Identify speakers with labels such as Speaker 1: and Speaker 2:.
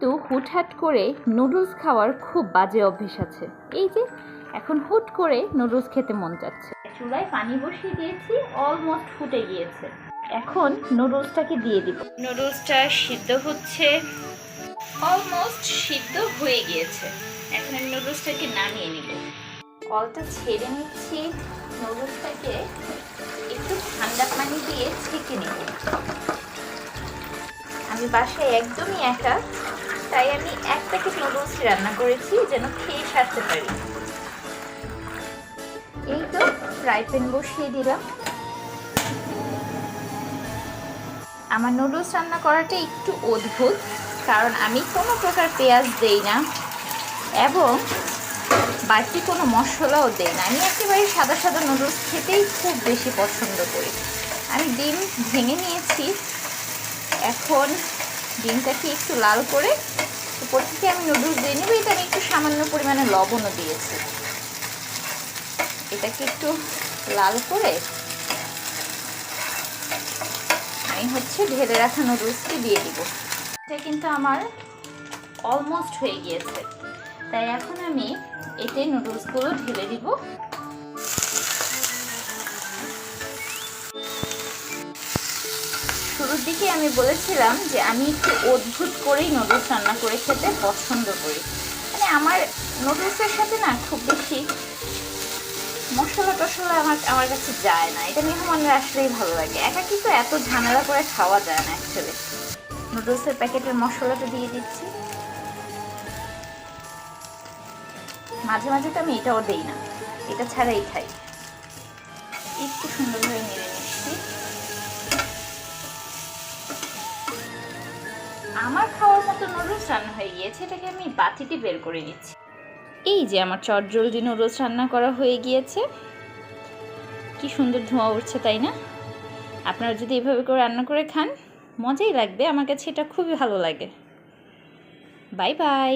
Speaker 1: কিন্তু হুটহাট করে নুডলস খাওয়ার খুব বাজে অভ্যেস আছে। এই যে এখন হুট করে নুডলস খেতে মন চাচ্ছে চুলায় পানি বসিয়ে দিয়েছি অলমোস্ট ফুটে গিয়েছে। এখন নুডলসটাকে দিয়ে দিব। নুডলসটা সিদ্ধ হচ্ছে অলমোস্ট সিদ্ধ হয়ে গিয়েছে। এখন আমি নুডলসটাকে নামিয়ে নিব। কলটা ছেড়ে নিচ্ছি নুডলসটাকে একটু ঠান্ডা পানি দিয়ে ছেঁকে নেব। আমি বাসায় একদমই একা তাই আমি এক প্যাকেট নুডলস রান্না করেছি যেন খেয়ে সারতে পারি। এই তো, ফ্রাই প্যান বসিয়ে দিলাম। আমার নুডলস রান্না করাটা একটু অদ্ভুত, কারণ আমি কোনো প্রকার পেঁয়াজ দেই না এবং বাড়তি কোনো মশলাও দেই না। আমি একেবারে সাদা সাদা নুডলস খেতেই খুব বেশি পছন্দ করি। আমি ডিম ভেঙে নিয়েছি। এখন ডিমটাকে একটু লাল করে উপর থেকে আমি নুডলস দিয়ে নেব এটা আমি একটু সামান্য পরিমাণে লবণও দিয়েছি। এটাকে একটু লাল করে আমি হচ্ছে ঢেলে রাখা নুডলসটি দিয়ে দিব। এটা কিন্তু আমার অলমোস্ট হয়ে গিয়েছে। তাই এখন আমি এতে নুডলসগুলো ঢেলে দিব। শুরুর দিকে আমি বলেছিলাম যে আমি একটু অদ্ভুত করেই নুডলস রান্না করে খেতে পছন্দ করি। মানে আমার নুডলসের সাথে না খুব বেশি মশলা টশলা আমার আমার কাছে যায় না। এটা মেহমানরা আসলেই ভালো লাগে। একা কিন্তু এত ঝামেলা করে খাওয়া যায় না অ্যাকচুয়ালি নুডলসের প্যাকেটের মশলাটা দিয়ে দিচ্ছি। মাঝে মাঝে তো আমি এটাও দেই না। এটা ছাড়াই খাই। একটু সুন্দরভাবে নেড়ে নিচ্ছি। আমার খাওয়ার মতো নুডলস রান্না হয়ে গিয়েছে, এটাকে আমি বাটিতে বের করে নিচ্ছি। এই যে আমার চটজলদি নুডলস রান্না করা হয়ে গিয়েছে। কি সুন্দর ধোঁয়া উঠছে, তাই না? আপনারা যদি এভাবে করে রান্না করে খান, মজাই লাগবে। আমার কাছে এটা খুবই ভালো লাগে। Bye bye.